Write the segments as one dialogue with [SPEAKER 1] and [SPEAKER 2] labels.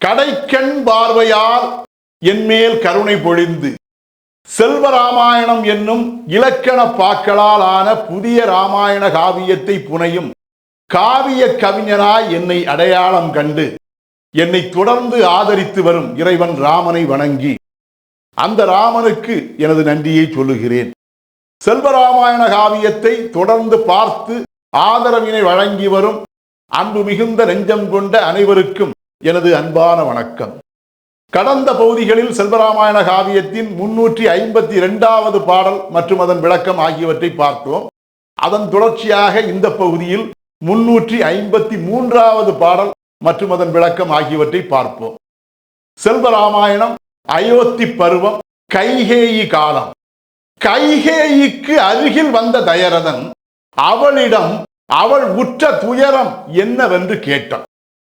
[SPEAKER 1] கடைக்கண் பார்வையால் என்மேல் கருணை பொழிந்து. செல்வராமாயணம் என்னும் இலக்கண பாக்களால் ஆன புதிய ராமாயண காவியத்தை புனையும் காவிய கவிஞனாய் என்னை அடையாளம் கண்டு என்னை தொடர்ந்து ஆதரித்து வரும் இறைவன் ராமனை வணங்கி அந்த ராமனுக்கு எனது நன்றியை சொல்லுகிறேன். செல்வராமாயண காவியத்தை தொடர்ந்து பார்த்து ஆதரவினை வழங்கி வரும் அன்பு மிகுந்த நெஞ்சம் கொண்ட அனைவருக்கும் எனது அன்பான வணக்கம். கடந்த பகுதிகளில் செல்வராமாயண காவியத்தின் முன்னூற்றி ஐம்பத்தி இரண்டாவது பாடல் மற்றும் அதன் விளக்கம் ஆகியவற்றை பார்த்தோம். அதன் தொடர்ச்சியாக இந்த பகுதியில் முன்னூற்றி ஐம்பத்தி மூன்றாவது பாடல் மற்றும் அதன் விளக்கம் ஆகியவற்றை பார்ப்போம். செல்வராமாயணம் அயோத்தி பருவம் கைகேயி காலம். கைகேயிக்கு அருகில் வந்த தயரதன் அவளிடம் அவள் உற்ற துயரம் என்னவென்று கேட்டான்.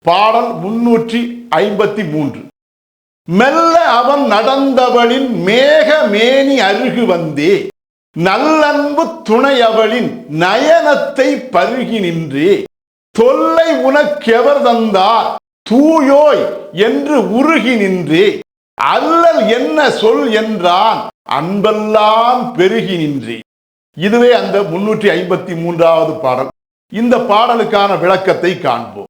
[SPEAKER 1] பாடல் முன்னூற்றி ஐம்பத்தி மூன்று. மெல்ல அவன் நடந்தவளின் மேக மேனி அருகு வந்தே. நல்லன்பு துணையவளின் நயனத்தை பருகி நின்றே. தொல்லை உனக்கெவர் தந்தார்? தூயோய் என்று உருகி நின்றே. அல்லல் என்ன சொல் என்றான்? அன்பெல்லாம் பெருகி நின்றே. இதுவே அந்த முன்னூற்றி ஐம்பத்தி மூன்றாவது பாடல். இந்த பாடலுக்கான விளக்கத்தை காண்போம்.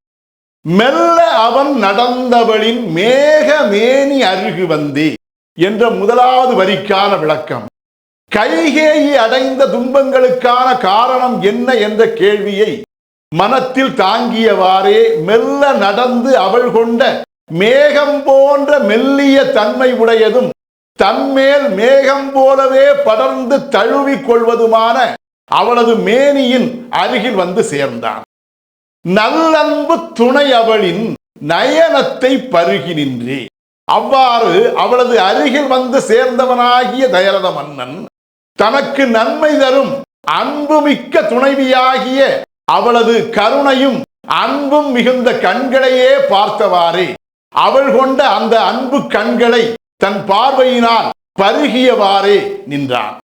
[SPEAKER 1] மெல்ல அவன் நடந்தவளின் மேக மேனி அருகு வந்தே என்ற முதலாவது வரிக்கான விளக்கம். கைகேயி அடைந்த துன்பங்களுக்கான காரணம் என்ன என்ற கேள்வியை மனத்தில் தாங்கியவாறே மெல்ல நடந்து அவள் கொண்ட மேகம் போன்ற மெல்லிய தன்மை உடையதும் தன்மேல் மேகம் போலவே படர்ந்து தழுவிக் கொள்வதுமான அவளது மேனியின் அருகில் வந்து சேர்ந்தான். நல்லன்பு துணை அவளின் நயனத்தை பருகி நின்றே. அவ்வாறு அவளது அருகில் வந்து சேர்ந்தவனாகிய தயரத மன்னன் தனக்கு நன்மை தரும் அன்புமிக்க துணைவியாகிய அவளது கருணையும் அன்பும் மிகுந்த கண்களையே பார்த்தவாறே. அவள் கொண்ட அந்த அன்பு கண்களை தன் பார்வையினால் பருகியவாறே நின்றான்.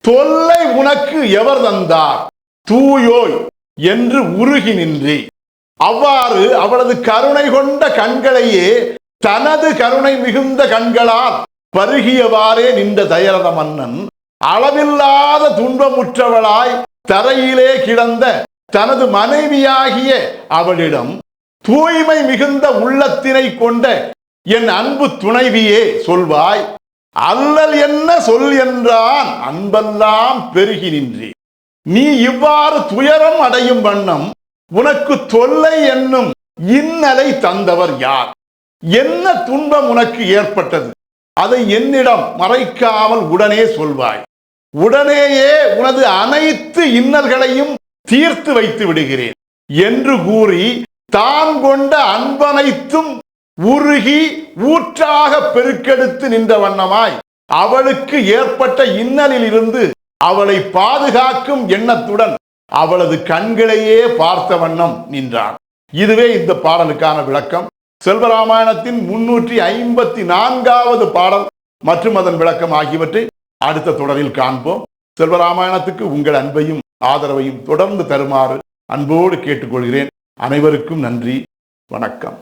[SPEAKER 1] தொல்லை உனக்கு எவர் தந்தார்? தூயோய் என்று உருகி நின்றி. அவ்வாறு அவளது கருணை கொண்ட கண்களையே தனது கருணை மிகுந்த கண்களால் பருகியவாறே நின்ற தயரத மன்னன் அளவில்லாத துன்பமுற்றவளாய் தரையிலே கிடந்த தனது மனைவியாகிய அவளிடம் தூய்மை மிகுந்த உள்ளத்தினை கொண்ட என் அன்பு துணைவியே சொல்வாய். அல்லல் என்ன சொல் என்றான் அன்பெல்லாம் பெருகி நின்றே. நீ இவ்வாறு துயரம் அடையும் வண்ணம் உனக்கு தொல்லை என்னும் இன்னலை தந்தவர் யார்? என்ன துன்பம் உனக்கு ஏற்பட்டது? அதை என்னிடம் மறைக்காமல் உடனே சொல்வாய். உடனேயே உனது அனைத்து இன்னல்களையும் தீர்த்து வைத்து விடுகிறேன் என்று கூறி தான் கொண்ட அன்பனைத்தும் உருகி ஊற்றாக பெருக்கெடுத்து நின்ற வண்ணமாய் அவளுக்கு ஏற்பட்ட இன்னலில் இருந்து அவளை பாதுகாக்கும் எண்ணத்துடன் அவளது கண்களையே பார்த்த வண்ணம் நின்றான். இதுவே இந்த பாடலுக்கான விளக்கம். செல்வராமாயணத்தின் முன்னூற்றி ஐம்பத்தி நான்காவது பாடல் மற்றும் அதன் விளக்கம் ஆகியவற்றை அடுத்த தொடரில் காண்போம். செல்வராமாயணத்துக்கு உங்கள் அன்பையும் ஆதரவையும் தொடர்ந்து தருமாறு அன்போடு கேட்டுக்கொள்கிறேன். அனைவருக்கும் நன்றி. வணக்கம்.